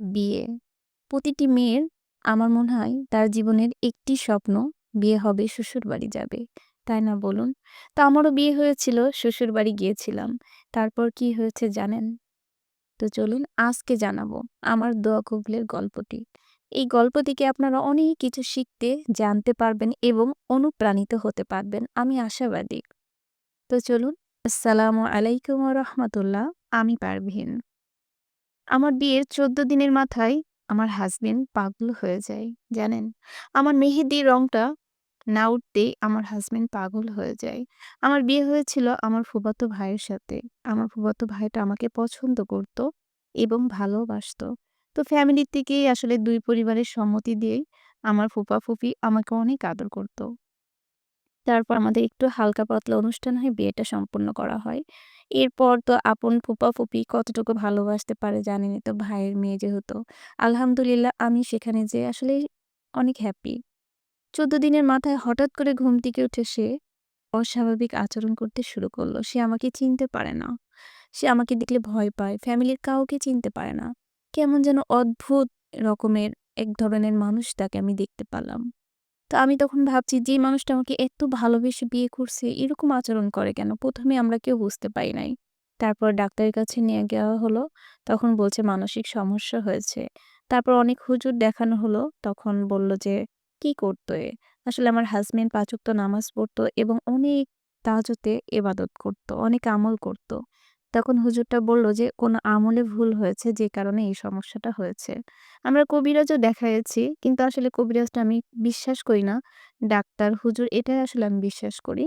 বিয়ে। প্রতিটি মেয়ের আমার মনে হয় তার জীবনের একটি স্বপ্ন বিয়ে হবে, শ্বশুরবাড়ি যাবে। তাই না বলুন? তো আমারও বিয়ে হয়েছিল, শ্বশুরবাড়ি গিয়েছিলাম। তারপর কি হয়েছে জানেন? তো চলুন আজকে জানাব আমার দোয়া কবুলের গল্পটি। এই গল্প থেকে আপনারা অনেক কিছু শিখতে, জানতে পারবেন এবং অনুপ্রাণিত হতে পারবেন। আমি আশাবাদী। তো চলুন আসসালামু আলাইকুম রাহমাতুল্লাহ। আমি পারভীন। আমার বিয়ের ১৪ দিনের মাথায় আমার হাসব্যান্ড পাগল হয়ে যায়। জানেন? আমার মেহেদির রংটা না উঠতেই আমার হাসব্যান্ড পাগল হয়ে যায়। আমার বিয়ে হয়েছিল আমার ফুবাতো ভাইয়ের সাথে। আমার ফুবাতো ভাইটা আমাকে পছন্দ করত এবং ভালোবাসত। তো ফ্যামিলির থেকেই আসলে দুই পরিবারের সম্মতি দিয়েই আমার ফুপা-ফুফি আমাকে অনেক আদর করত। তারপর আমাদের একটু হালকা পাতলা অনুষ্ঠান হয়, বিয়েটা সম্পূর্ণ করা হয়। এরপর তো আপন ফুপা-ফুপি কতটুকু ভালোবাসতে পারে জানেনই তো, ভাইয়ের মেয়ে যেহেতু। আলহামদুলিল্লাহ আমি সেখানে যেয়ে আসলে অনেক হ্যাপি। ১৪ দিনের মাথায় হঠাৎ করে ঘুম থেকে উঠে সে অস্বাভাবিক আচরণ করতে শুরু করল। সে আমাকে চিনতে পারে না। সে আমাকে দেখলে ভয় পায়। ফ্যামিলির কাউকে চিনতে পারে না। কেমন যেন অদ্ভুত রকমের এক ধরনের মানুষ তাকে আমি দেখতে পেলাম। তো আমি তখন ভাবছি যে মানুষটা আমাকে এত ভালোবেসে বিয়ে করছে এরকম আচরণ করে কেন? প্রথমে আমরা কেউ বুঝতে পারি নাই। তারপর ডাক্তারের কাছে নিয়ে যাওয়া হলো। তখন বলছে মানসিক সমস্যা হয়েছে। তারপর অনেক হুজুর দেখানো হলো। তখন বলল যে, "কি করতো এ?" আসলে আমার হাজব্যান্ড ৫ ওয়াক্ত নামাজ পড়তো এবং অনেক তাজতে এবাদত করত, অনেক আমল করত। তখন হুজুরটা বলল যে, "কোন আমলে ভুল হয়েছে যে কারণে এই সমস্যাটা হয়েছে।" আমরা কবিরাজও দেখাইছি কিন্তু আসলে কবিরাজটা আমি বিশ্বাস করি না। ডাক্তার, হুজুর এটাই আসলে আমি বিশ্বাস করি।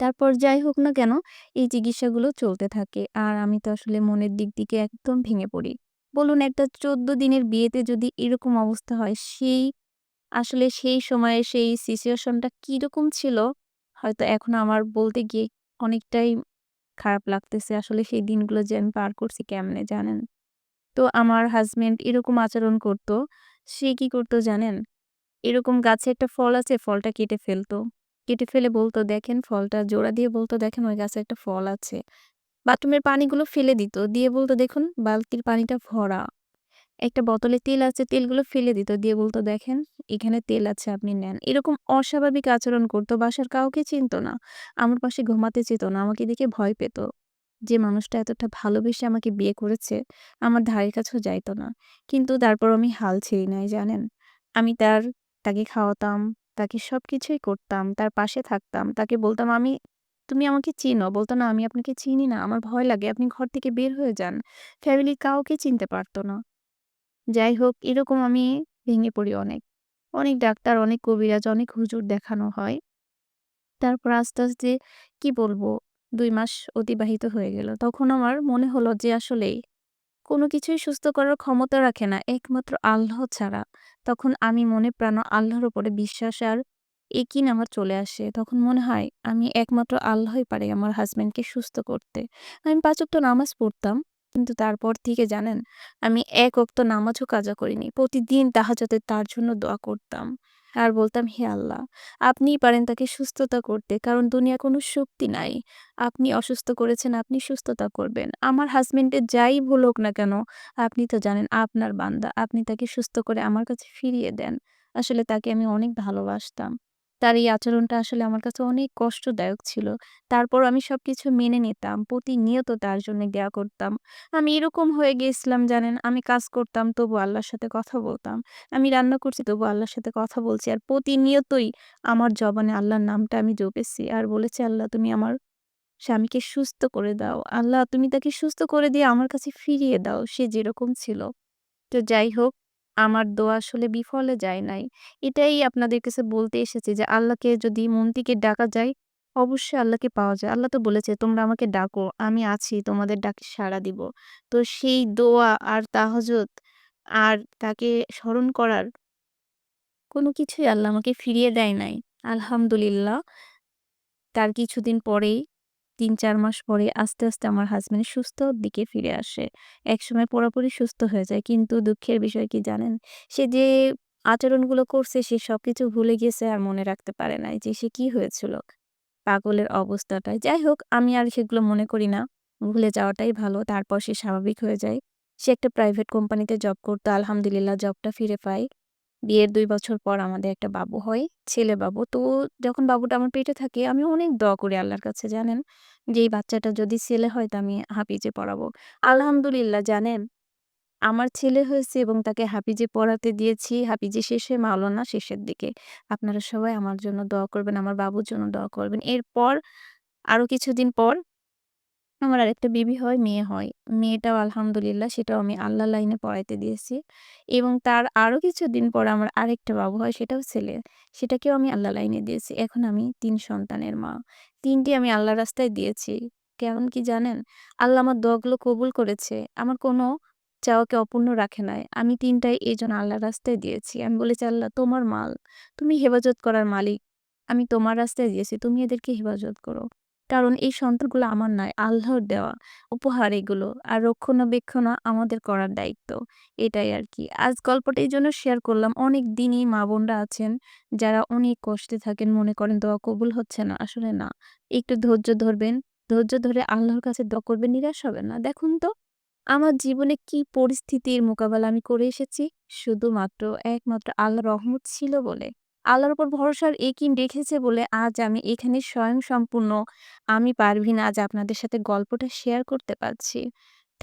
তারপর যাই হোক না কেন এই চিকিৎসাগুলো চলতে থাকে। আর আমি তো আসলে মনের দিক থেকে একদম ভেঙে পড়ি। বলুন একটা ১৪ দিনের বিয়েতে যদি এরকম অবস্থা হয় সেই আসলে সেই সময়ে সেই সিচুয়েশনটা কীরকম ছিল হয়তো এখন আমার বলতে গিয়ে অনেকটাই খারাপ লাগতেছে। আসলে সেই দিনগুলো যে আমি পার করছি কেমনে জানেন? তো আমার হাজব্যান্ড এরকম আচরণ করত। সে কি করতো জানেন? এরকম গাছে একটা ফল আছে, ফলটা কেটে ফেলতো কেটে ফেলে বলতো "দেখেন ফলটা" জোড়া দিয়ে বলতো "দেখেন ওই গাছে একটা ফল আছে।" বাথরুমের পানিগুলো ফেলে দিত। দিয়ে বলতো "দেখুন বালতির পানিটা ভরা।" একটা বোতলে তেল আছে, তেলগুলো ফেলে দিত। দিয়ে বলতো "দেখেন এখানে তেল আছে আপনি নেন।" এরকম অস্বাভাবিক আচরণ করতো বাসার কাউকে চিনত না। আমার পাশে ঘুমাতে চেত না। আমাকে দেখে ভয় পেত। যে মানুষটা এতটা ভালোবেসে আমাকে বিয়ে করেছে, আমার ধারের কাছেও যাইতো না। কিন্তু তারপর আমি হাল ছেড়ি নাই জানেন? আমি তার তাকে খাওয়াতাম, তাকে সব কিছুই করতাম, তার পাশে থাকতাম। তাকে বলতাম, "আমি তুমি আমাকে চিনো?" বলত, "না আমি আপনাকে চিনি না। আমার ভয় লাগে। আপনি ঘর থেকে বের হয়ে যান।" ফ্যামিলির কাউকে চিনতে পারতো না। যাই হোক এরকম আমি ভেঙে পড়ি অনেক। অনেক ডাক্তার, অনেক কবিরাজ, অনেক হুজুর দেখানো হয়। তারপর আস্তে, আস্তে কি বলব দুই মাস অতিবাহিত হয়ে গেল। তখন আমার মনে হলো যে আসলেই কোনো কিছুই সুস্থ করার ক্ষমতা রাখে না একমাত্র আল্লাহ ছাড়া। তখন আমি মনে প্রাণে আল্লাহর উপরে বিশ্বাস আর একিন আমার চলে আসে। তখন মনে হয় আমি একমাত্র আল্লাহই পারে আমার হাজব্যান্ডকে সুস্থ করতে। আমি ৫ ওয়াক্ত নামাজ পড়তাম। কিন্তু তারপর থেকে জানেন আমি ১ ওয়াক্ত নামাজও কাজা করিনি। প্রতিদিন তাহাজ্জুদে তার জন্য দোয়া করতাম। আর বলতাম, "হে আল্লাহ, আপনিই পারেন তাকে সুস্থতা করতে। কারণ দুনিয়ায় কোনো শক্তি নাই। আপনি অসুস্থ করেছেন, আপনি সুস্থতা করবেন। আমার হাসব্যান্ডের যাই ভুল হোক না কেন, আপনি তো জানেন আপনার বান্দা। আপনি তাকে সুস্থ করে আমার কাছে ফিরিয়ে দেন।" আসলে তাকে আমি অনেক ভালোবাসতাম। তার এই আচরণটা আসলে আমার কাছে অনেক কষ্টদায়ক ছিল। তারপর আমি সবকিছু মেনে নিতাম। প্রতিনিয়ত তার জন্য দোয়া করতাম। আমি এরকম হয়ে গিয়েছিলাম জানেন, আমি কাজ করতাম তবু আল্লাহর সাথে কথা বলতাম। আমি রান্না করছি তবু আল্লাহর সাথে কথা বলছি। আর প্রতিনিয়তই আমার জবানে আল্লাহর নামটা আমি জপেছি। আর বলেছি, "আল্লাহ তুমি আমার স্বামীকে সুস্থ করে দাও। আল্লাহ তুমি তাকে সুস্থ করে দিয়ে আমার কাছে ফিরিয়ে দাও। সে যেরকম ছিল।" তো যাই হোক আমার দোয়া আসলে বিফলে যায় নাই। এটাই আপনাদের কাছে বলতে এসেছি যে আল্লাহকে যদি মন থেকে ডাকা যায়, অবশ্যই আল্লাহকে পাওয়া যায়। আল্লাহ তো বলেছে, "তোমরা আমাকে ডাকো, আমি আছি তোমাদের ডাকে সাড়া দিব।" তো সেই দোয়া আর তাহাজ্জুদ আর তাকে স্মরণ করার কোনো কিছুই আল্লাহ আমাকে ফিরিয়ে দেয় নাই। আলহামদুলিল্লাহ। তার কিছুদিন পরেই ৩-৪ মাস পরে আস্তে, আস্তে আমার হাজব্যান্ড সুস্থর দিকে ফিরে আসে। একসময় পুরোপুরি সুস্থ হয়ে যায়। কিন্তু দুঃখের বিষয় কি জানেন? সে যে আচরণগুলো করছে সে সবকিছু ভুলে গিয়েছে আর মনে রাখতে পারে নাই যে সে কি হয়েছিল। পাগলের অবস্থাটায়। যাই হোক আমি আর সেগুলো মনে করি না। ভুলে যাওয়াটাই ভালো। তারপর সে স্বাভাবিক হয়ে যায়। সে একটা প্রাইভেট কোম্পানিতে জব করতো। আলহামদুলিল্লাহ জবটা ফিরে পায়। বিয়ের দুই বছর পর আমাদের একটা বাবু হয়, ছেলে বাবু। তো যখন বাবুটা আমার পেটে থাকে আমি অনেক দোয়া করি আল্লাহর কাছে জানেন? যে এই বাচ্চাটা যদি ছেলে হয় তো আমি হাফিজে পড়াবো। আলহামদুলিল্লাহ জানেন? আমার ছেলে হয়েছে এবং তাকে হাফিজে পড়াতে দিয়েছি। হাফিজে শেষে মাওলানা শেষের দিকে। আপনারা সবাই আমার জন্য দোয়া করবেন, আমার বাবুর জন্য দোয়া করবেন। এরপর আরও কিছুদিন পর আমার আরেকটা বেবি হয়, মেয়ে হয়। মেয়েটাও আলহামদুলিল্লাহ সেটাও আমি আল্লাহ লাইনে পড়াইতে দিয়েছি। এবং তার আরও কিছুদিন পর আমার আরেকটা বাবু হয় সেটাও ছেলে। সেটাকেও আমি আল্লাহ লাইনে দিয়েছি। এখন আমি তিন সন্তানের মা। তিনটি আমি আল্লাহ রাস্তায় দিয়েছি। কেমন কি জানেন? আল্লাহ আমার দোয়াগুলো কবুল করেছে। আমার কোনো চাওয়াকে অপূর্ণ রাখে নাই। আমি ৩ টাই এজন্য আল্লাহর রাস্তায় দিয়েছি। আমি বলেছি, "আল্লাহ তোমার মাল। তুমি হেফাজত করার মালিক। আমি তোমার রাস্তায় দিয়েছি। তুমি এদেরকে হেফাজত করো।" কারণ এই সন্তানগুলো আমার নয়, আল্লাহর দেওয়া উপহার এগুলো। আর রক্ষণাবেক্ষণও আমাদের করার দায়িত্ব। এটাই আর কি আজ গল্পটা এই জন্য শেয়ার করলাম। অনেক দিনই মা-বোনরা আছেন যারা অনেক কষ্টে থাকেন, মনে করেন দোয়া কবুল হচ্ছে না। আসলে না। একটু ধৈর্য ধরবেন। ধৈর্য ধরে আল্লাহর কাছে দোয়া করবেন, নিরাশ হবেন না। দেখুন তো আমার জীবনে কি পরিস্থিতির মোকাবেলা আমি করে এসেছি? শুধুমাত্র একমাত্র আল্লাহর রহমত ছিল বলে। আল্লাহর উপর ভরসার একিন রেখেছে বলে আজ আমি এখানে স্বয়ং সম্পূর্ণ আমি পারভিন আজ আপনাদের সাথে গল্পটা শেয়ার করতে পারছি।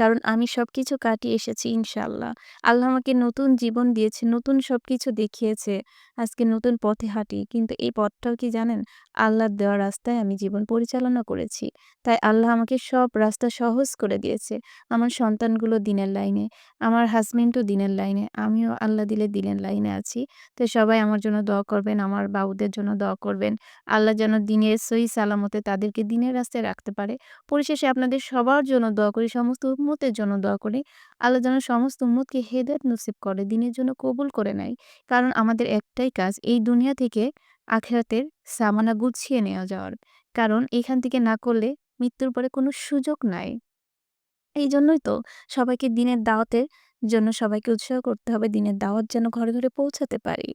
কারণ আমি সব কিছু কাটিয়ে এসেছি ইনশাল্লাহ আল্লাহ আমাকে নতুন জীবন দিয়েছে, নতুন সব কিছু দেখিয়েছে। আজকে নতুন পথে হাঁটি। কিন্তু এই পথটাও কি জানেন? আল্লাহর দেওয়া রাস্তায় আমি জীবন পরিচালনা করেছি। তাই আল্লাহ আমাকে সব রাস্তা সহজ করে দিয়েছে। আমার সন্তানগুলো দিনের লাইনে, আমার হাজব্যান্ডও দিনের লাইনে, আমিও আল্লাহ দিলে দিনের লাইনে আছি। তো সবাই আমার জন্য দোয়া করবেন, আমার বাবুদের জন্য দোয়া করবেন। আল্লাহ যেন দিনের সহি সালামতে তাদেরকে দিনের রাস্তায় রাখতে পারে। পরিশেষে আপনাদের সবার জন্য দোয়া করি, সমস্ত উম্মতের জন্য দোয়া করি। আল্লাহ যেন সমস্ত উম্মতকে হেদায়ত নসিব করে, দিনের জন্য কবুল করে নেয়। কারণ আমাদের একটাই কাজ এই দুনিয়া থেকে আখেরাতের সামানা গুছিয়ে নেওয়া যাওয়ার। কারণ এখান থেকে না করলে মৃত্যুর পরে কোনো সুযোগ নাই। এই জন্যই তো সবাইকে দিনের দাওয়াতের জন্য সবাইকে উৎসাহ করতে হবে। দিনের দাওয়াত যেন ঘরে, ঘরে পৌঁছাতে পারি।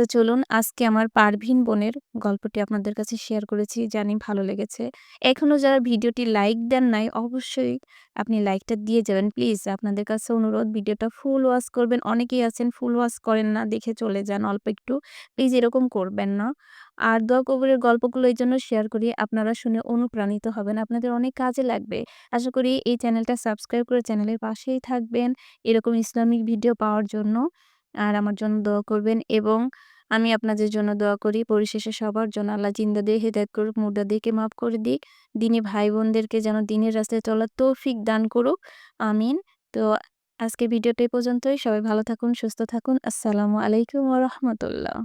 তো চলুন আজকে আমার পারভিন বোনের গল্পটি আপনাদের কাছে শেয়ার করেছি। জানি ভালো লেগেছে। এখনও যারা ভিডিওটি লাইক দেন নাই অবশ্যই আপনি লাইকটা দিয়ে যাবেন প্লিজ। আপনাদের কাছে অনুরোধ ভিডিওটা ফুল ওয়াশ করবেন। অনেকেই আছেন ফুল ওয়াশ করেন না, দেখে চলে যান অল্প একটু। প্লিজ এরকম করবেন না। আর দোয়া কবরের গল্পগুলো এই জন্য শেয়ার করি আপনারা শুনে অনুপ্রাণিত হবেন। আপনাদের অনেক কাজে লাগবে। আশা করি এই চ্যানেলটা সাবস্ক্রাইব করে চ্যানেলের পাশেই থাকবেন এরকম ইসলামিক ভিডিও পাওয়ার জন্য। আর আমার জন্য দোয়া করবেন এবং আমি আপনাদের জন্য দোয়া করি। পরিশেষে সবার জন্য আল্লাহ জিন্দা দিয়ে হেদায়ত করুক, মুর্দাদেরকে মাফ করে দিক। দিনে ভাই-বোনদেরকে যেন দিনের রাস্তায় চলার তৌফিক দান করুক। আমিন। তো আজকে ভিডিওটা পর্যন্তই। সবাই ভালো থাকুন, সুস্থ থাকুন। আসসালামু আলাইকুম রাহমাতুল্লাহ।